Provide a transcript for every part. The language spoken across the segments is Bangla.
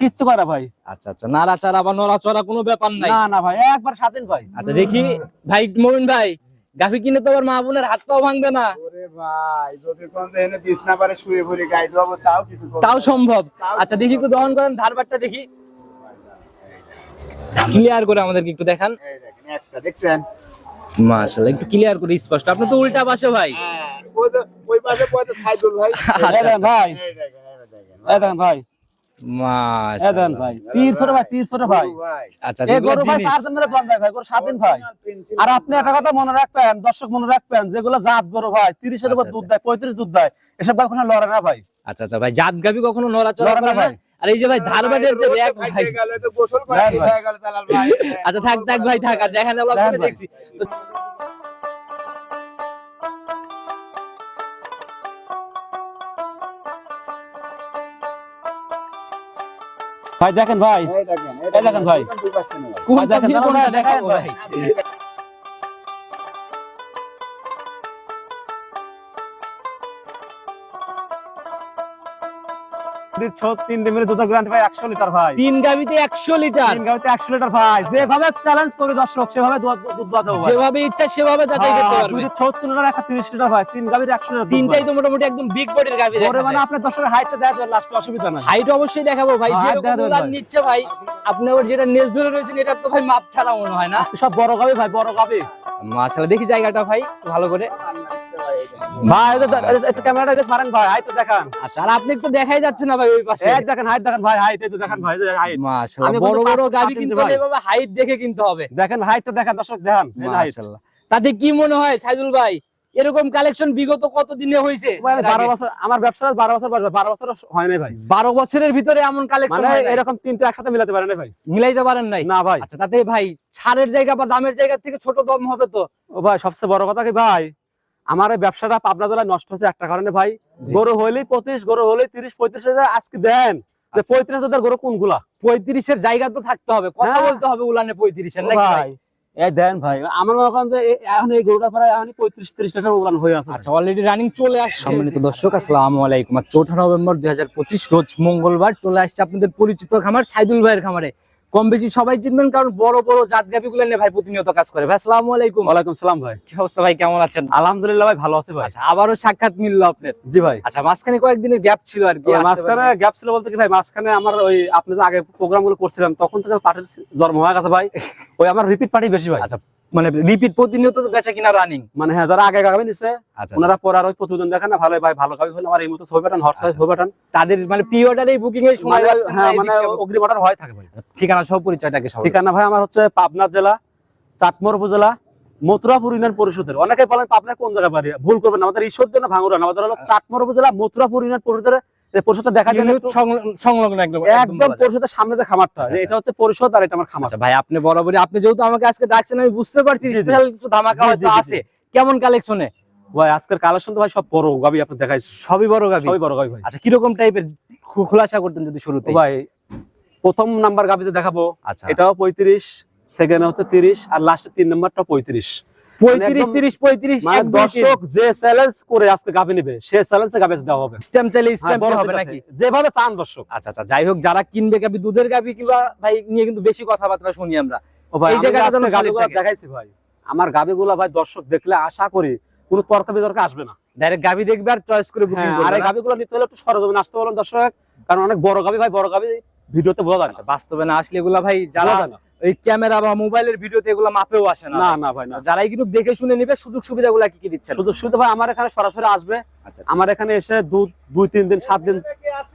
কিচ্ছু করে ভাই। আচ্ছা আচ্ছা নাড়াচাড়া বা নড়াচড়া কোনো ব্যাপার নাই। না না ভাই একবার স্বাধীন ভাই। আচ্ছা দেখি ভাই মমিন ভাই গাভি কিনে তো মা বোনের হাত পাও ভাঙবে না। ওরে ভাই যদি কোন এনে বিছনা পারে শুয়ে পড়ে গাই দেবো তাও। সম্ভব। আচ্ছা দেখি একটু দহন করেন ধারবারটা দেখি। ক্লিয়ার করে আমাদেরকে একটু দেখান। এই দেখেন দেখছেন? মাশাআল্লাহ একটু ক্লিয়ার করে স্পষ্ট। আপনি তো উল্টা পাশে ভাই। হ্যাঁ, ওই পাশে ভাই। ভাই। এই দেখেন এই দেখেন এই দেখেন ভাই। আচ্ছা আর আপনি একটা কথা মনে রাখবেন দর্শক মনে রাখবেন যেগুলো জাত গরু ভাই তিরিশের উপর আচ্ছা, দুধ দেয় পঁয়ত্রিশ দুধ দেয় এসব কোনো লড়ে না ভাই। আচ্ছা আচ্ছা ভাই জাত গাবি কখনো নড়াচড়া লড়ে না করে না? ভাই। আর এই যে ভাই ধারবাটের যে র্যাক ভাই। ভাই গেল তো গোসল করে দেখ ভাই। হয়ে গেল তালাল ভাই। আচ্ছা থাক থাক ভাই থাক আর দেখেন আমরা। দেখছি। ভাই দেখেন ভাই দেখেন ভাই। দুই ভাই। ভাই দেখেন, ভাই, দিচ্ছ তিন ডিমের দুধের গ্রান্ট ভাই একশো লিটার ভাই। তিন গাবিতে একশো লিটার। তিন গাড়িতে একশো লিটার ভাই। যেভাবে চ্যালেঞ্জ করি দর্শক সেভাবে দুধ দুধ দোয়া যেভাবে ইচ্ছা সেভাবে যাচাই করতে পারবে। দুধের ছত্রিশ লিটার একটা তিরিশ লিটার ভাই। তিন গাড়ির একশো লিটার তিনটাই তো মোটামুটি একদম বিগ বডির গাবি পরে মানে আপনার দর্শকের হাইটটা দেওয়া যায় লাস্টে অসুবিধা নাই। হাইট অবশ্যই দেখাবো ভাই হ্যাঁ, যেরকম নিচ্ছে ভাই যেটা ধরে রয়েছেন এটা তো ভাই মাপ ছাড়া মনে হয় না। সব বড় গাবি ভাই বড় গাবি মাশাআল্লাহ দেখি জায়গাটা ভাই ভালো করে। ভাই এই ক্যামেরাটা দেখতে পারেন ভাই হাইটটা দেখান। আচ্ছা আর আপনি তো দেখাই যাচ্ছে না ভাই ওই পাশে? এই দেখেন হাইট দেখেন ভাই হাইট তো দেখেন ভাই হাইট। মাশাআল্লাহ বড় বড় গাবি সাত কিন্তু ইঞ্চি হাইট দেখে কিনতে হবে। দেখেন হাইটটা দেখেন দর্শক দেখেন এই যে height। তাতে কি মনে হয় সাইদুল ভাই? এরকম কালেকশন বিগত কত দিনে হয়েছে বারো বছর আমার ব্যবসা বারো বছর বারো বছর হয় নাই ভাই। বারো বছরের ভিতরে এমন কালেকশন মানে এরকম তিনটে একসাথে মিলাতে পারে না ভাই। মিলাইতে পারেন নাই? না ভাই। আচ্ছা তাতে ভাই ছাড়ের জায়গা বা দামের জায়গা থেকে ছোট দম হবে তো? ও ভাই সবচেয়ে বড় কথা কি ভাই? আমার ব্যবসাটা পাবনা জেলায় নষ্ট হচ্ছে একটা কারণে ভাই। গরু হইলেই পঁচিশ গরু হইলেই তিরিশ পঁয়ত্রিশ হাজার। আজকে দেন আচ্ছা। পঁয়ত্রিশ হাজার গরু কোনগুলা? পঁয়ত্রিশের জায়গা তো থাকতে হবে কথা হ্যাঁ। বলতে হবে উলানে পঁয়ত্রিশের ভাই। ভাই? এই দেন ভাই আমার মনে করেন যে এখন এই গরুটা প্রায় এখন পঁয়ত্রিশ তিরিশ হয়ে আছে। আচ্ছা অলরেডি রানিং চলে আসছে। সম্মানিত দর্শক আসসালামু আলাইকুম। আর চৌঠা নভেম্বর দু হাজার পঁচিশ রোজ মঙ্গলবার চলে আসছে আপনাদের পরিচিত খামার সাইদুল ভাইয়ের খামারে। কম বেশি সবাই চিনবেন কারণ বড় বড় জাত গাভি গুলো নিয়ে ভাই প্রতিনিয়ত কাজ করে। ভাই আসসালামু আলাইকুম। ওয়ালাইকুম সালাম ভাই। কি অবস্থা ভাই কেমন আছেন? আলহামদুলিল্লাহ ভাই ভালো আছে ভাই। আচ্ছা আবারও সাক্ষাৎ মিললো আপনার। জি ভাই। আচ্ছা মাঝখানে কয়েকদিনের গ্যাপ ছিল আর কি মাঝখানে গ্যাপ ছিল বলতে কি ভাই মাঝখানে আমার ওই আপনি যে আগে প্রোগ্রামগুলো করছিলেন তখন থেকে পাটের জন্ম হয়ে গেছে ভাই ওই আমার রিপিট পার্টি বেশি ভাই। আচ্ছা মানে রিপিট প্রতিনিয়ত বেচা কিনা রানিং মানে হ্যাঁ যারা আগে গাবে নিছে আচ্ছা ওনারা পরে আর ওই প্রতিদিন দেখেন না ভালো ভাই ভালো গাবি হলে আমার এই মতো ছবি পাঠান আচ্ছা, ছবি পাঠান। তাদের মানে প্রি অর্ডারেই বুকিং এর সময় মানে হ্যাঁ মানে অগ্রিম অর্ডার হয় থাকে ভাই। ঠিকানা সহ পরিচয়টাকে সব ঠিকানা ভাই আমার হচ্ছে পাবনা জেলা চাটমোর উপজেলা মথুরাপুর ইউনিয়ন পরিষদের। অনেকে বলেন পাবনা কোন জায়গায় বাড়ি? ভুল করবেন না আমাদের ঈশ্বর না ভাঙুরা না আমাদের হলো চাটমোর উপজেলা মথুরাপুর ইউনিয়ন পরিষদের এই পরিষদটা দেখা যায় সংলগ্ন একদম একদম পরিষদের সামনে যে খামারটা এটা হচ্ছে পরিষদ আর এটা আমার খামার। আচ্ছা ভাই আপনি বরাবরই আপনি যেহেতু আমাকে আজকে ডাকছেন আমি বুঝতে পারছি। স্পেশাল কিছু ধামাকা হয়তো। আছে। কেমন কালেকশনে ভাই আজকের কালেকশন তো ভাই সব বড় গাবি আপনি দেখাই সবই বড় গাবি? সবই বড় গাবি ভাই। আচ্ছা কীরকম টাইপের খোলাসা করতেন যদি শুরুতে? ভাই প্রথম নাম্বার গাবিতে দেখাবো আচ্ছা। এটাও পঁয়ত্রিশ সেকেন্ড হচ্ছে তিরিশ আর লাস্টে তিন নাম্বারটা পঁয়ত্রিশ। পঁয়ত্রিশ তিরিশ পঁয়ত্রিশ মানে দর্শক যে চ্যালেঞ্জ করে আজকে গাবি নেবে সে চ্যালেঞ্জে গাবি দেওয়া হবে। স্ট্যাম্প চাইলে হ্যাঁ, স্ট্যাম্প হবে নাকি? যেভাবে চান দর্শক। আচ্ছা আচ্ছা যাই হোক যারা কিনবে গাবি দুধের গাবি কিংবা ভাই নিয়ে কিন্তু বেশি কথাবার্তা শুনি আমরা। এই এই জায়গাটা যেন জায়গাটা খালি গাবিগুলো থাকে। দেখাইছি ভাই। আমার গাবিগুলা ভাই দর্শক দেখলে আশা করি কোনো তর্ক বিতর্ক আসবে না। ডাইরেক্ট গাবি দেখবে আর চয়েস করে বুকিং হ্যাঁ, আর করবে গাবিগুলো নিতে হলে একটু সরজমিনে আসতে বলুন দর্শক। কারণ অনেক বড় গাবি ভাই বড় গাবি ভিডিওতে বোঝা আচ্ছা বাস্তবে না আসলে এগুলা ভাই যারা বোঝা যায় না। এই ক্যামেরা বা মোবাইলের ভিডিওতে এগুলো মাপেও আসে না না ভাই না। যারাই কিন্তু দেখে শুনে নিবে সুযোগ সুবিধাগুলো কি কি দিচ্ছে সুযোগ সুবিধা ভাই আমার এখানে সরাসরি আসবে। আমার এখানে এসে দুধ দুই তিন দিন সাত দিন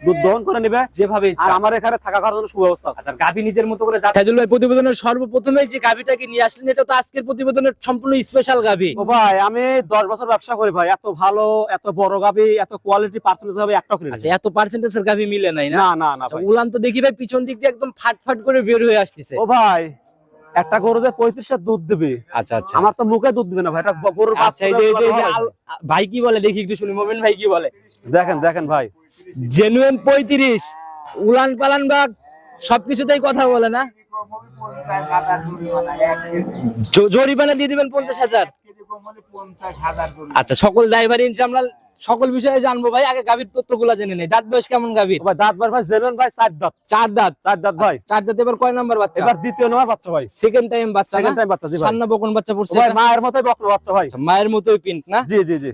দুধ দহন করে নিবে। যেভাবে আর আমার এখানে থাকা খাওয়ার জন্য সুব্যবস্থা আছে। আচ্ছা গাভী নিজের মতো করে সাইদুল ভাই প্রতিবেদনের সর্বপ্রথমে যে গাভীটাকে নিয়ে আসলেন এটা তো আজকের প্রতিবেদনের সম্পূর্ণ স্পেশাল গাভী। ও ভাই আমি দশ বছর ব্যবসা করি ভাই। এত ভালো এত বড় গাবি এত কোয়ালিটি পার্সেন্টেজ হবে একটা কিনে আচ্ছা এত পার্সেন্টেজের গাভী মিলে নাই না? না না না আচ্ছা উলান তো দেখি ভাই পিছন দিক দিয়ে একদম ফাট ফাট করে বের হয়ে আসতেছে। ও ভাই একটা গরু যে পঁয়ত্রিশ দুধ দিবে আচ্ছা আচ্ছা। আমার তো মুখে দুধ দিবে না ভাই এটা গরুর আচ্ছা ভাই কি বলে? দেখি একটু শুনি মোমেন ভাই কি বলে? দেখেন দেখেন ভাই। জেনুইন পঁয়ত্রিশ উলান পালান বা সবকিছুতেই কথা বলে না? জরিমানা দিয়ে দিবেন পঞ্চাশ হাজার। আচ্ছা সকল ড্রাইভার ইনশাল্লাহ সকল বিষয়ে জানব ভাই আগে গাভীর তথ্যগুলো জেনে নেই। দাঁত বয়স কেমন গাভীর? ভাই দাঁত বার ভাই জেনুইন ভাই চার দাঁত। চার দাঁত? চার দাঁত ভাই। চার দাঁত এবার কয় নাম্বার বাচ্চা? এবার দ্বিতীয় নম্বর বাচ্চা ভাই। সেকেন্ড টাইম বাচ্চা সেকেন্ড টাইম বাচ্চা জি ভাই। সান্না বকন বাচ্চা পড়ছে ভাই মায়ের মতোই বকনা বাচ্চা ভাই। আচ্ছা, মায়ের মতোই পিন্ট না? জি জি জি।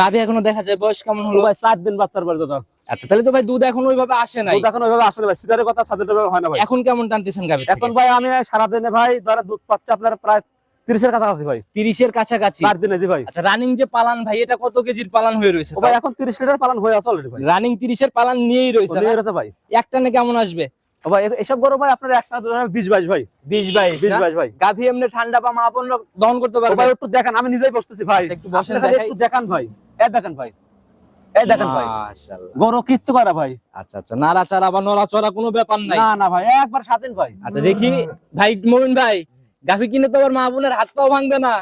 নাভি এখনও দেখা যায় বয়স কেমন হলো? ভাই চার দিন বাচ্চার বাড়ি দাদা। আচ্ছা তাহলে তো ভাই দুধ এখন ওইভাবে আসে নাই। দুধ এখন ওইভাবে আসলে ভাই। সিটারের কথা সাথে হয় না ভাই। এখন কেমন টানতেছেন গাভী এখন ভাই আমি সারাদিনে ভাই ধরে দুধ পাচ্ছে আপনার প্রায় তিরিশের কাছাকাছি ভাই। তিরিশের কাছাকাছি? চার দিনে জি ভাই। আচ্ছা রানিং যে পালান ভাই এটা কত কেজির পালান হয়ে রয়েছে ভাই এখন তিরিশ লিটার পালন হয়ে আছে অলরেডি ভাই। রানিং তিরিশের পালান নিয়েই রয়েছে ভাই। একটানে কেমন আসবে? ভাই এসব গরু ভাই আপনার একটা বিশ বাইশ ভাই। বিশ বাইশ বিশ বাইশ ভাই। গাভী এমনি ঠান্ডা বা দহন করতে পারবে? ভাই একটু দেখান আমি নিজেই বসতেছি ভাই। আচ্ছা, একটু বসেন আপনি খালি দেখাই। একটু দেখান ভাই। দেখেন ভাই। এই দেখেন ভাই। গরু কিচ্ছু করে ভাই। আচ্ছা আচ্ছা নাড়াচাড়া বা নড়াচড়া কোনো ব্যাপার নাই। না না ভাই একবার স্বাধীন ভাই। আচ্ছা দেখি। ভাই মোমিন ভাই গাভী কিনে তো আবার মা বোনের হাত পাও ভাঙবে না।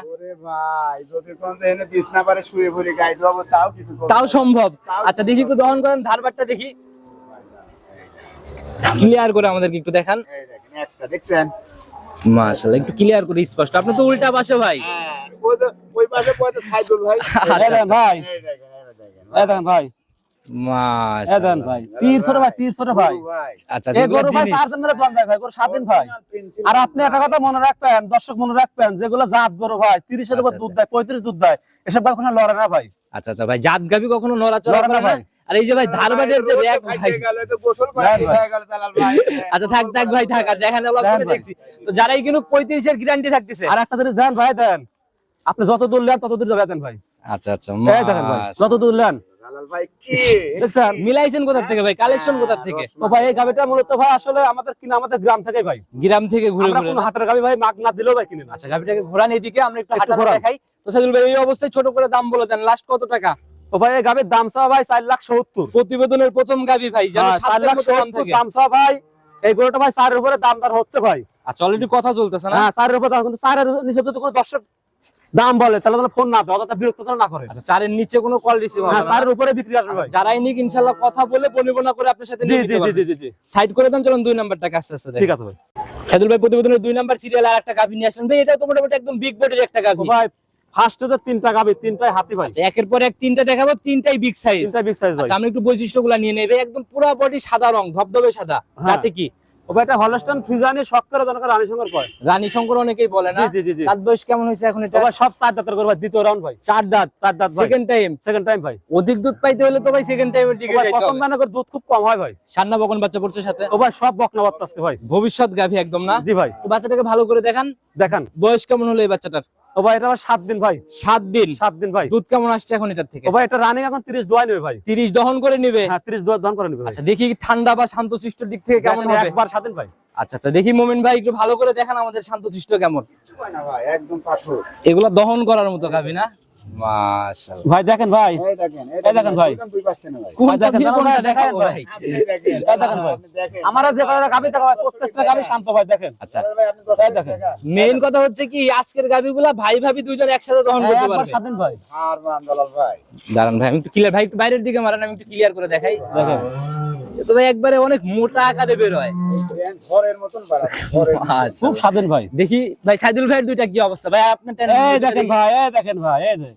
তাও। সম্ভব। আচ্ছা দেখি একটু দহন করেন ধারবারটা দেখি। ক্লিয়ার করে আমাদেরকে একটু দেখান। দেখছেন? মাশাআল্লাহ একটু ক্লিয়ার করে স্পষ্ট। আপনি তো উল্টা পাশে ভাই। হ্যাঁ, ওই পাশে ভাই। ভাই। ভাই। আর আপনি একটা কথা মনে রাখবেন দর্শক মনে রাখবেন যেগুলো জাত গরু ভাই তিরিশের উপর আচ্ছা, দুধ দেয় পঁয়ত্রিশ দুধ দেয় এসব ভাই কোনো লড়ে না ভাই। আচ্ছা আচ্ছা ভাই জাত গাবি কখনো নড়াচড়া করে না? আর এই যে ভাই ধারবাটের যে র্যাক ভাই। হ্যাঁ আচ্ছা থাক থাক ভাই থাক আর দেখেন। দেখছি। তো কিন্তু পঁয়ত্রিশের গ্যারান্টি থাকতেছে। আর একটা জিনিস দেন ভাই দেন। আপনি যত দূর নেন তত দূর যাবে দেন ভাই। আচ্ছা আচ্ছা যত দূর দেখেন ভাই যত দেখছেন মিলাইছেন কোথা থেকে ভাই? কালেকশন কোথা থেকে? তো ভাই এই গাবিটা মূলত ভাই আসলে আমাদের কিনা আমাদের গ্রাম থেকে ভাই। গ্রাম থেকে ঘুরে ঘুরে? হাটের গাবি ভাই মাগ না দিলেও ভাই কিনে আচ্ছা গাবিটাকে ঘোরান এদিকে আমরা একটু দেখাই। তো সাইদুল ভাই এই অবস্থায় ছোট করে দাম বলে দেন লাস্ট কত টাকা? তো ভাই এই গাবির দাম চাওয়া ভাই চার লাখ সত্তর। প্রতিবেদনের প্রথম গাবি ভাই হ্যাঁ, লাখ দাম চাওয়া ভাই এই গরুটা ভাই চারের উপরে দাম দর হচ্ছে ভাই। আচ্ছা অলরেডি কথা চলতেছে না? হ্যাঁ চারের উপরে দাম কিন্তু চারের নিচে যদি কোনো দর্শক দাম বলে তাহলে তাহলে ফোন না দেয় অযথা বিরক্ত না করে। আচ্ছা চারের নিচে কোনো কল রিসিভ হবে হ্যাঁ না। চারের উপরে বিক্রি আসবে ভাই। যারাই নিক ইনশাআল্লাহ কথা বলে বনিবনা করে আপনার সাথে জি জি জি জি জি সাইড করে দেন চলুন দুই নাম্বারটা আস্তে আস্তে ঠিক আছে ভাই। সাইদুল ভাই প্রতিবেদনের দুই নাম্বার সিরিয়াল আর একটা গাভি নিয়ে আসলেন ভাই এটা তো মোটামুটি একদম বিগ বডির একটা গাভি। ভাই ফার্স্টে তো তিনটা গাবি তিনটাই হাতি ভাই। আচ্ছা একের পর এক তিনটা দেখাবো তিনটাই বিগ সাইজ তিনটাই বিগ সাইজ ভাই। আচ্ছা আমরা একটু বৈশিষ্ট্যগুলো নিয়ে নেবে একদম পুরো বডি সাদা রং ধবধবে সাদা। হ্যাঁ। যাতে কি? ও ভাই এটা হলস্টাইন ফ্রিজানি রানী শঙ্কর অনেকেই বলে না। জি জি জি জি। দাঁত বয়স কেমন হয়েছে এখন এটা? সব চার দাঁতের করে দ্বিতীয় রাউন্ড ভাই। চার দাঁত। চার দাঁত সেকেন্ড টাইম সেকেন্ড টাইম ভাই। অধিক দুধ পাইতে হলে তো ভাই সেকেন্ড টাইমের দিকে ও যাইতে হবে। দানা করে দুধ খুব কম হয় ভাই। সান্না বকন বাচ্চা পড়ছে সাথে। ও ভাই সব বকনা বাচ্চা আজকে ভাই। ভবিষ্যৎ গাভী একদম না? জি ভাই। তো বাচ্চাটাকে ভালো করে দেখান। দেখান। বয়স কেমন হলো এই বাচ্চাটার? ও ভাই এটা সাত দিন ভাই। সাত দিন? সাত দিন ভাই। দুধ কেমন আসছে এখন এটার থেকে? ও ভাই এটা রানিং এখন তিরিশ দোয়াই নেবে ভাই। তিরিশ দহন করে নেবে? হ্যাঁ তিরিশ দোয়া দহন করে নেবে আচ্ছা দেখি ঠান্ডা বা শান্তশিষ্ট দিক থেকে কেমন হবে? একবার সৃষ্ট ভাই। আচ্ছা আচ্ছা দেখি মোমিন ভাই একটু ভালো করে দেখান আমাদের শান্তশিষ্ট কেমন। ভাই একদম এগুলা দহন করার মতো গাবি না? ভাই দেখেন ভাই। এই দেখেন ভাই। দুইজন ভাই। কোনটা দেখেন, দিয়ে কোনটা দেখাবো ভাই। ভাই? দেখেন ভাই। আপনি যে কয়টা গাবি দেখা ভাই প্রত্যেকটা গাবি শান্ত ভাই দেখেন। আচ্ছা। ভাই এই দেখেন। মেইন কথা হচ্ছে কি আজকের গাবিগুলা ভাই ভাবি দুজন একসাথে দহন করতে পারবে। স্বাধীন ভাই। আর ভাই। দাঁড়ান ভাই আমি একটু ক্লিয়ার ভাই একটু বাইরের দিকে মারেন আমি একটু ক্লিয়ার করে দেখাই। দেখেন। এ তো ভাই একবারে অনেক মোটা আকারে বের হয়। ঘরের মতন আচ্ছা খুব স্বাধীন ভাই। দেখি ভাই সাইদুল ভাইয়ের দুইটা কি অবস্থা? ভাই আপনার এই দেখেন ভাই এই দেখেন ভাই এই যে।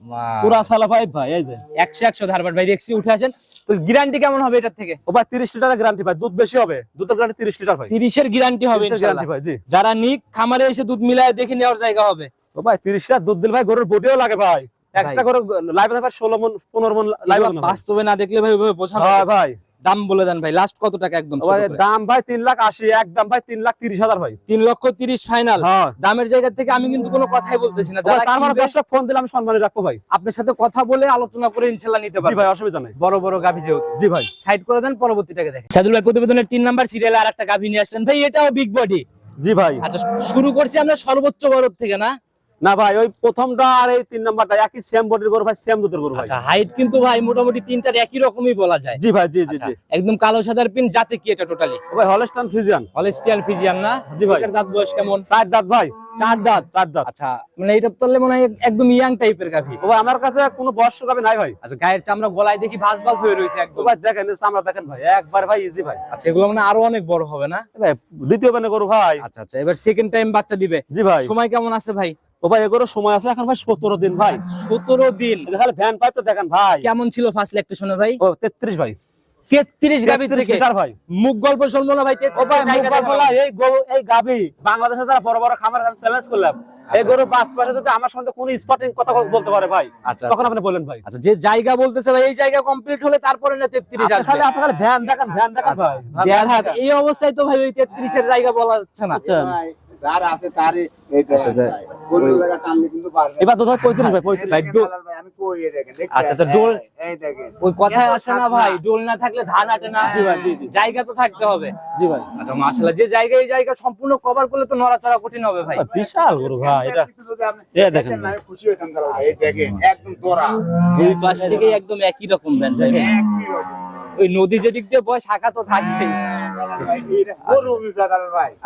পুরা সালা ভাই ভাই এই যে। একশো একশো ধারবার ভাই দেখছি উঠে আসেন। তো গ্যারান্টি কেমন হবে এটার থেকে? ও ভাই তিরিশ লিটারের গ্যারান্টি ভাই দুধ বেশি হবে। দুধের গ্যারান্টি তিরিশ লিটার ভাই। তিরিশের গ্যারান্টি হবে ইনশাআল্লাহ। গ্যারান্টি ভাই জি। যারা নিক খামারে এসে দুধ মিলায় দেখে নেওয়ার জায়গা হবে। ও ভাই তিরিশ লিটার দুধ দিল ভাই গরুর বডিও লাগে ভাই। একটা করে লাইভে ষোলো মন পনেরো মন লাইভ বাস্তবে না দেখলে ভাই ওইভাবে বোঝানো ভাই ভাই। দাম বলে দেন ভাই লাস্ট কত টাকা একদম দাম ভাই তিন লাখ আশি একদম ভাই তিন লাখ তিরিশ হাজার ভাই। তিন লক্ষ তিরিশ ফাইনাল হ্যাঁ। দামের জায়গা থেকে আমি কিন্তু কোনো কথাই বলতেছি না। তার মানে দর্শক ফোন দিলে আমি সম্মানে রাখব ভাই। আপনার সাথে কথা বলে আলোচনা করে ইনশাল্লাহ নিতে পারি ভাই অসুবিধা নেই। বড় বড় গাভী যেহেতু। জি ভাই। সাইড করে দেন পরবর্তীটাকে দেখেন। সাদুল ভাই প্রতিবেদনের তিন নাম্বার সিরিয়ালে আর একটা গাভী নিয়ে আসলেন ভাই এটাও বিগ বডি জি ভাই। আচ্ছা শুরু করছি আমরা সর্বোচ্চ বড় থেকে না? না ভাই ওই প্রথমটা আর এই তিন নাম্বারটা একই সেম বডির গরু ভাই সেম দুধের গরু ভাই। আচ্ছা হাইট কিন্তু ভাই মোটামুটি তিনটার একই রকমই বলা যায়। জি ভাই জি জি আচ্ছা, জি। একদম কালো সাদার পিন জাতে কি এটা টোটালি ভাই হলস্টান ফ্রিজিয়ান হলিস্টিয়ান ফিজিয়ান না? জি ভাই। এটার দাঁত বয়স কেমন? চার দাঁত ভাই। চার দাঁত? চার দাঁত। আচ্ছা মানে এটা তো মনে হয় একদম ইয়াং টাইপের গাভি। ও ভাই আমার কাছে কোনো বয়স্ক গাবি নাই ভাই। আচ্ছা গায়ের চামড়া গলায় দেখি ভাস ভাস হয়ে রয়েছে একদম। ভাই দেখেন এই চামড়া দেখেন ভাই একবার ভাই ইজি ভাই। আচ্ছা এগুলো মানে আরও অনেক বড় হবে না? ভাই দ্বিতীয় বেনে গরু ভাই। আচ্ছা আচ্ছা এবার সেকেন্ড টাইম বাচ্চা দিবে। জি ভাই। সময় কেমন আছে ভাই? ও ভাই এগুলো সময় আছে এখন ভাই সতেরো দিন ভাই। সতেরো দিন? ভ্যান পাইপটা দেখেন ভাই। কেমন ছিল ফার্স্ট ভাই? ও তেত্রিশ ভাই। তেত্রিশ গাভি থেকে? ভাই। মুখ গল্প শুনব না ভাই ও ভাই 33 জায়গা মুখ দেখালাম। বলা, এই এই গাবি বাংলাদেশে যারা বড় বড় খামার চ্যালেঞ্জ করলাম এই গরু পাঁচ পাশে যদি আমার সঙ্গে কোন স্পটিং কথা বলতে পারে ভাই আচ্ছা তখন আপনি বলেন ভাই। আচ্ছা যে জায়গা বলতেছে ভাই এই জায়গা কমপ্লিট হলে তারপরে না তেত্রিশ আপনি আসবে। খালি আপনি খালি ভ্যান দেখেন ভ্যান দেখেন ভাই। এই অবস্থায় তো ভাই ওই তেত্রিশের জায়গা বলা যাচ্ছে না। যার আছে তারই এই দেখেন আচ্ছা, আচ্ছা। ভাই। অন্য জায়গায় টানলে কিন্তু পারবে এবার তো ধর পঁয়ত্রিশ ভাই পঁয়ত্রিশ এই দেখেন ডো- দালাল ভাই, আমি কই এই দেখেন, আচ্ছা, আচ্ছা, ডোল- এই- এই দেখেন। ওই কথায় আছে না ভাই ডোল না থাকলে ধান আটে না জি ভাই, জি, জি। জায়গা তো থাকতে হবে জি ভাই আচ্ছা মাশাআল্লাহ যে জায়গা এই জায়গা সম্পূর্ণ কভার করলে তো নড়াচড়া কঠিন হবে ভাই বিশাল গরু ভাই এটা একটু যদি আপনি এ দেখেন আমি খুশি হইতাম ভাই, এই দেখেন, একদম দোরা। দুই পাশ থেকে একদম একই রকম একই রকম। ওই নদী যেদিক দিয়ে বয় শাখা তো থাকবেই।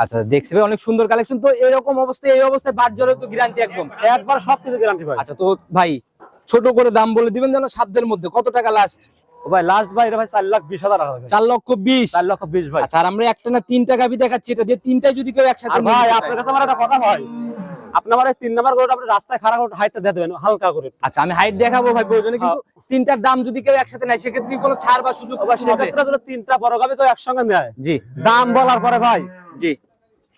আচ্ছা দেখছি ভাই অনেক সুন্দর কালেকশন তো এরকম অবস্থায় এই অবস্থায় বাট তো গ্যারান্টি একদম। একবার সবকিছু গ্যারান্টি ভাই। আচ্ছা তো ভাই ছোট করে দাম বলে দিবেন যেন সাধ্যের মধ্যে। কত টাকা লাস্ট ভাই লাস্ট ভাই এটা ভাই চার লাখ বিশ হাজার হবে চার লক্ষ বিশ? চার লক্ষ বিশ ভাই। আচ্ছা আর আমরা একটা না তিনটা গাভি দেখাচ্ছি এটা দিয়ে তিনটাই যদি কেউ একসাথে ভাই আপনার কাছে আমার একটা কথা ভাই। আপনি আমার এই তিন নাম্বার গরুটা আপনি রাস্তায় খারাপ হাইটটা দিয়ে দেবেন হালকা করে। আচ্ছা আমি হাইট দেখাবো ভাই প্রয়োজনে কিন্তু তিনটার দাম যদি কেউ একসাথে নেয় সেক্ষেত্রে কোনো ছাড় বা সুযোগ সেক্ষেত্রে যদি তিনটা বড় গাবি কেউ একসঙ্গে নেয় জি। দাম বলার পরে ভাই জি।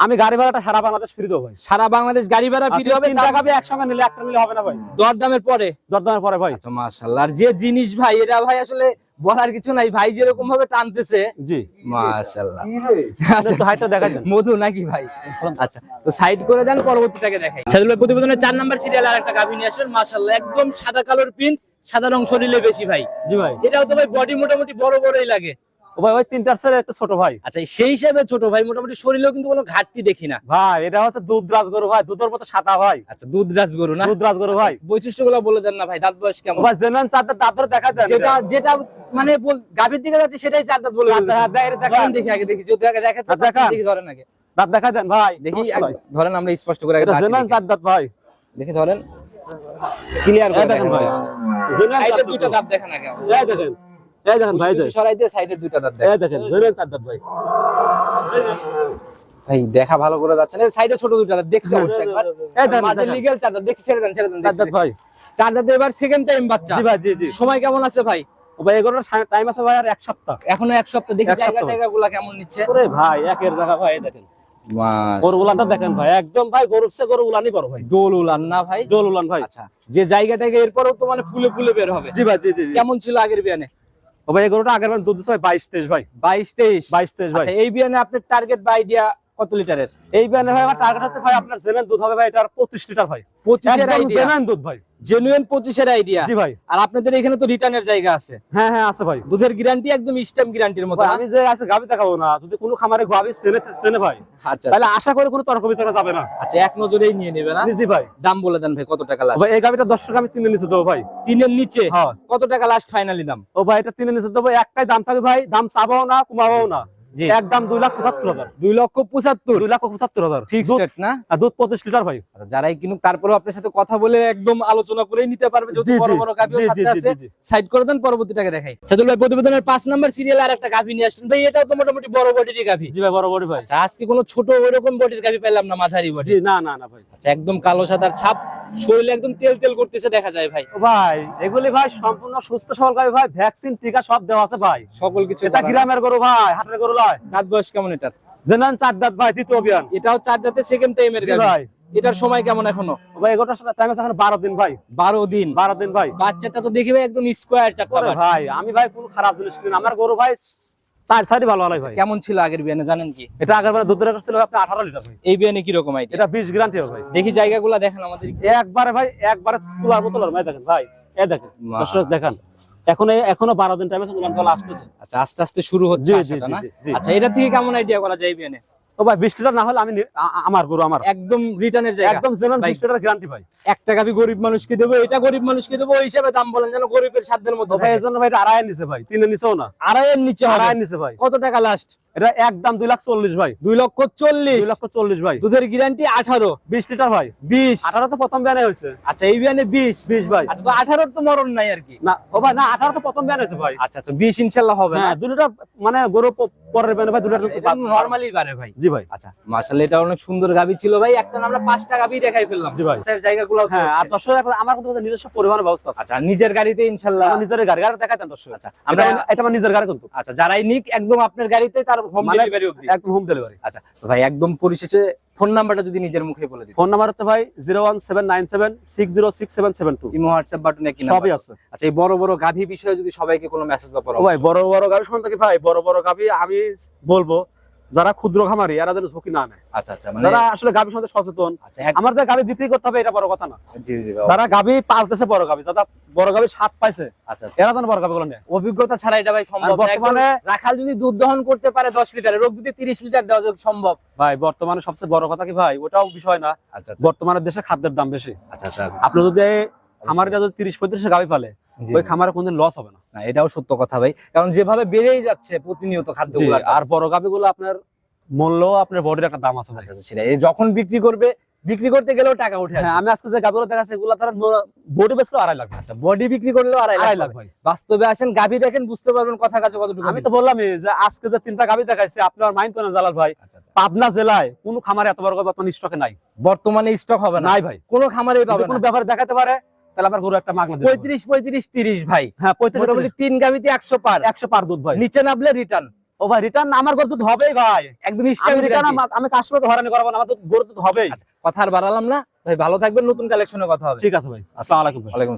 আমি গাড়ি ভাড়াটা সারা বাংলাদেশ ফ্রি দেবো ভাই। সারা বাংলাদেশ গাড়ি ভাড়া ফ্রি হবে তিনটা গাবি একসঙ্গে নিলে একটা নিলে হবে না ভাই। দর দামের পরে? দরদামের পরে ভাই। আচ্ছা মাশাআল্লাহ যে জিনিস ভাই এটা ভাই আসলে বলার কিছু নাই ভাই যেরকম ভাবে টানতেছে। জি। মাশাআল্লাহ। কি রে? আচ্ছা, হাইটটা দেখাই দেন। মধু নাকি ভাই? আচ্ছা তো সাইড করে দেন পরবর্তীটাকে দেখাই। সাইদুল ভাই প্রতিবেদনের চার নাম্বার সিরিয়াল আর একটা নিয়ে আসেন মাশাআল্লাহ একদম সাদা কালোর পিন সাদা রং শরীরে বেশি ভাই। জি ভাই। এটাও তো ভাই বডি মোটামুটি বড় বড়ই লাগে। ও ভাই ওই তিনটার ছেলে একটু ছোট ভাই। আচ্ছা সেই হিসাবে ছোট ভাই মোটামুটি শরীরেও কিন্তু কোনো ঘাটতি দেখি না। ভাই এটা হচ্ছে দুধ রাজ গরু ভাই দুধের মতো সাদা ভাই। আচ্ছা দুধ রাজ গরু না? দুধ রাজ গরু ভাই। বৈশিষ্ট্যগুলো বলে দেন না ভাই দাঁত বয়স কেমন? ভাই জেনারেল চারটা দাঁত ধরে দেখা দেন। যেটা যেটা মানে গাভীর দিকে যাচ্ছে সেটাই চার দাঁত বলে চার ফেলতেছে। দাঁত, হ্যাঁ, এটা দেখান। ধরেন দেখি আগে দেখি যদি আগে দেখে তো দাঁত দেখান। দেখি ধরেন আগে। দাঁত দেখা দেন ভাই। দেখি সমস্যা নাই। আগে- ধরেন আমরা স্পষ্ট করে আগে। চার দাঁত ভাই। দেখি ধরেন। ক্লিয়ার করে দেখেন ভাই। ভাই। চার দুইটা দাঁত দাঁত দেখেন আগে। দেখেন। এই দেখেন ভাই সরাই দিয়ে দুইটা দাঁত দেখেন। এই দেখেন জেনারেল চার দাঁত ভাই। ভাই দেখা ভালো করে যাচ্ছে না? সাইডে ছোট দুইটা দাঁত দেখছি অবশ্যই একবার। এই দেখেন, মাঝে। লিগেল চার দাঁত দেখছি ছেড়ে দেন ছেড়ে দেন চার দাঁত ভাই। চার দাঁত এবার সেকেন্ড টাইম বাচ্চা। জি ভাই জি জি। সময় কেমন আছে ভাই? ভাই এগুলোর টাইম আছে ভাই আর এক সপ্তাহ। এখনও এক সপ্তাহ দেখি জায়গা কেমন নিচ্ছে। ওরে ভাই একের জায়গা ভাই দেখেন। গরু উলানটা দেখেন ভাই একদম ভাই গরুর গরু উলানই বড় ভাই। দোল উলান না ভাই? দোল উলান ভাই। আচ্ছা যে জায়গাটাকে এরপরেও তো মানে ফুলে ফুলে বের হবে। জি ভাই জি জি জি। কেমন ছিল আগের বিয়ানে? ও ভাই এগারোটা আগের বার দুধ ভাই বাইশ তেইশ ভাই। বাইশ তেইশ। বাইশ তেইশ ভাই। আচ্ছা এই বিয়ানে আপনার টার্গেট বা আইডিয়া কত লিটারের এই বিয়ানে ভাই আমার টার্গেট হচ্ছে ভাই আপনার জেনেন দুধ হবে ভাই এটার পঁচিশ লিটার ভাই। পঁচিশ দুধ ভাই। জেনুইন পঁচিশের আইডিয়া জি ভাই। আর আপনাদের এখানে তো রিটার্নের জায়গা আছে। হ্যাঁ হ্যাঁ আছে ভাই। দুধের গ্যারান্টি একদম স্ট্যাম্প গ্যারান্টির মতো। আমি যে আছে গাবি দেখাবো না যদি কোনো খামারে গাবি চেনে চেনে ভাই। আচ্ছা। তাহলে আশা করে কোনো তর্ক বিতর্ক যাবে না। আচ্ছা এক নজরেই নিয়ে নেবে না? জি, ভাই। দাম বলে দেন ভাই কত টাকা লাস্ট ভাই এই গাবিটা দর্শক আমি তিনে নিচে দেবো ভাই। তিনের নিচে? হ্যাঁ। কত টাকা লাস্ট ফাইনালি দাম? ও ভাই এটা তিনে নিচে দেবো একটাই দাম থাকবে ভাই। দাম চাবাও না কমাবাও না। জি। এক দাম দুই লাখ পঁচাত্তর হাজার। দুই লক্ষ পঁচাত্তর। দুই লাখ পঁচাত্তর হাজার। ফিক্স রেট না? আর দুধ পঁচিশ লিটার ভাই। আচ্ছা, যারাই কিনুক তারপরেও আপনার সাথে কথা বলে একদম আলোচনা করেই নিতে পারবে যদি বড় বড় গাভিও সাথে জি, জি, আছে জি, জি। সাইড করে দেন পরবর্তীটাকে দেখাই। সাইদুল ভাই প্রতিবেদনের পাঁচ নাম্বার সিরিয়াল আর একটা গাভি নিয়ে আসছেন। ভাই এটাও তো মোটামুটি বড় বডির গাভি। জি ভাই বড় বড় ভাই। আজকে কোনো ছোট ওইরকম বডির গাভি পেলাম না মাঝারি বডি। না না না ভাই। আচ্ছা একদম কালো সাদার ছাপ শরীরে একদম তেল তেল করতেছে দেখা যায় ভাই। ভাই এগুলি ভাই সম্পূর্ণ সুস্থ সবল ভাই। ভ্যাকসিন টিকা সব দেওয়া আছে ভাই। সকল কিছু এটা গ্রামের গরু ভাই হাটের গরু লয় দাঁত বয়স কেমন এটার? জেনান চার দাঁত ভাই দ্বিতীয় অভিযান। এটাও চার দাঁতে সেকেন্ড টাইমের ভাই। এটার সময় কেমন এখনও? ভাই এগারোটার সাথে টাইম আছে এখন বারো দিন ভাই। বারো দিন? বারো দিন ভাই। বাচ্চাটা তো দেখি ভাই একদম স্কোয়ার চারটা ভাই আমি ভাই কোনো খারাপ জিনিস কিনি আমার গরু ভাই চার ভালো ভালো ভাই। কেমন ছিল আগের বিয়ানে জানেন কি? এটা আগের বারে দুধের ছিল আপনি আঠারো লিটার ভাই। এই বিয়ানে কীরকম আইডিয়া এটা বিশ গ্রান্টি হবে ভাই। দেখি জায়গাগুলা দেখেন আমাদের। একবারে ভাই একবারে তোলার মতো ভাই দেখেন ভাই। এ দেখেন দর্শক দেখেন। এখন এখনও বারো দিন টাইম আছে উলান কল আসতেছে। আচ্ছা আস্তে আস্তে শুরু হচ্ছে। আচ্ছা এটা থেকে কেমন আইডিয়া করা যায় বিয়ানে ও ভাই বিশ লিটার না হলে আমি আমার গরু আমার। একদম রিটার্নের জায়গা। একদম জেনুইন। বিশ লিটার গ্যারান্টি ভাই। এক টাকা আমি গরিব মানুষকে দেবো এটা গরিব মানুষকে দেবো ওই হিসাবে দাম বলেন যেন গরিবের সাধ্যের মধ্যে ভাই এজন্য ভাই এটা আড়াইয়ের নিচে ভাই তিনের নিচেও না। আড়াইয়ের নিচে। আড়াইয়ের নিচে ভাই। কত টাকা লাস্ট এটা একদম দুই লাখ চল্লিশ ভাই। দুই লক্ষ চল্লিশ। দুই লক্ষ চল্লিশ ভাই। দুধের গ্যারান্টি আঠারো। বিশ লিটার ভাই। বিশ। আঠারো তো প্রথম ব্যানে হয়েছে। আচ্ছা এই বিয়ানে বিশ। বিশ ভাই। আচ্ছা তো আঠারোর তো মরণ নাই আর কি। না ও ভাই না আঠারো তো প্রথম ব্যান হয়েছে ভাই। আচ্ছা আচ্ছা বিশ ইনশাল্লাহ হবে হ্যাঁ দুটো মানে গরু পরের ব্যানে ভাই দুটো নর্মালি পারে ভাই। জি ভাই। আচ্ছা মার্শাল এটা অনেক সুন্দর গাবি ছিল ভাই। একটা আমরা পাঁচটা গাবি দেখাই ফেললাম। জি ভাই। আচ্ছা, জায়গাগুলো হ্যাঁ আর দর্শক আমার কিন্তু নিজস্ব পরিবহনের ব্যবস্থা আচ্ছা নিজের গাড়িতে ইনশাল্লাহ নিজের গাড়ি গাড়ি দেখাতেন দর্শক। আচ্ছা আমরা আমরা এটা আমার নিজের গাড়ি কিন্তু। আচ্ছা যারাই নিক একদম আপনার গাড়িতে তার হোম মানে ডেলিভারি অবধি। একদম হোম ডেলিভারি আচ্ছা তো ভাই একদম পরিশেষে ফোন নাম্বারটা যদি নিজের মুখে বলে দিই ফোন নাম্বার হচ্ছে ভাই zero one seven nine seven six zero six seven seven two imo WhatsApp বাটনে কি সবই আছে। আচ্ছা এই বড় বড় গাভী বিষয়ে যদি সবাইকে কোনো মেসেজ বা পরামর্শ। ভাই বড় বড় গাভী শুনতে ভাই? বড় বড় গাভী আমি বলব যারা ক্ষুদ্র খামারি এরা যেন ঝুঁকি না নেয়। আচ্ছা আচ্ছা মানে যারা আসলে গাভি শুনতে সচেতন আচ্ছা আমার যে গাভি বিক্রি করতে হবে এটা বড় কথা না। যারা গাভি পালতেছে বড় গাভী যারা বড় গাভি স্বাদ পাইছে আচ্ছা এরা যেন বড় গাভি গুলো নেয়। অভিজ্ঞতা ছাড়া এটা ভাই সম্ভব বর্তমানে- রাখাল যদি দুধ দহন করতে পারে দশ লিটার রোগ যদি তিরিশ লিটার দেওয়া সম্ভব। ভাই বর্তমানে সবচেয়ে বড় কথা কি ভাই ওটাও বিষয় না। আচ্ছা বর্তমানে দেশে খাদ্যের দাম বেশি। আচ্ছা আচ্ছা। আপনি যদি আমার যদি তিরিশ পঁয়ত্রিশে গাভী পালে ওই খামারে কোনদিন লস হবে না। এটাও সত্য কথা ভাই। কারণ যেভাবে বেড়েই যাচ্ছে প্রতিনিয়ত খাদ্য আর বড় গাভি গুলো আপনার মূল্য আপনার বডির একটা দাম আছে। আচ্ছা আচ্ছা, এই যখন বিক্রি করবে বিক্রি করতে গেলেও টাকা উঠে হ্যাঁ আমি আজকে যে গাভিগুলো দেখাচ্ছি এগুলো তারা বডি বেসলো আড়াই লাখ আচ্ছা বডি বিক্রি করলেও আড়াই লাখ ভাই। বাস্তবে আসেন গাভী দেখেন বুঝতে পারবেন কথা কাছে কতটুকু আমি তো বললামই যে আজকে যে তিনটা গাভি দেখাইছি আপনার মাইন্ড করেন জালাল ভাই। আচ্ছা। পাবনা জেলায় কোনো খামারে এত বড় বর্তমানে স্টকে নাই। বর্তমানে স্টক হবে না। নাই ভাই। কোনো খামারে পাবে কোনো ব্যাপারে দেখাতে পারে তাহলে আমার গরু একটা মাগনা হবে। পঁয়ত্রিশ পঁয়ত্রিশ তিরিশ ভাই। হ্যাঁ পঁয়ত্রিশ তিন গাভিতে একশো পার। একশো পার দুধ ভাই। নিচে নামলে রিটার্ন ও ভাই রিটার্ন আমার গরু দুধ হবেই ভাই। একদম আমি কাশ্মীর হরানি করাবো না আমার গরুর দুধ হবেই। কথা আর বাড়ালাম না। ভাই ভালো থাকবেন নতুন কালেকশনে কথা হবে। ঠিক আছে ভাই। আসসালাম আলাইকুম।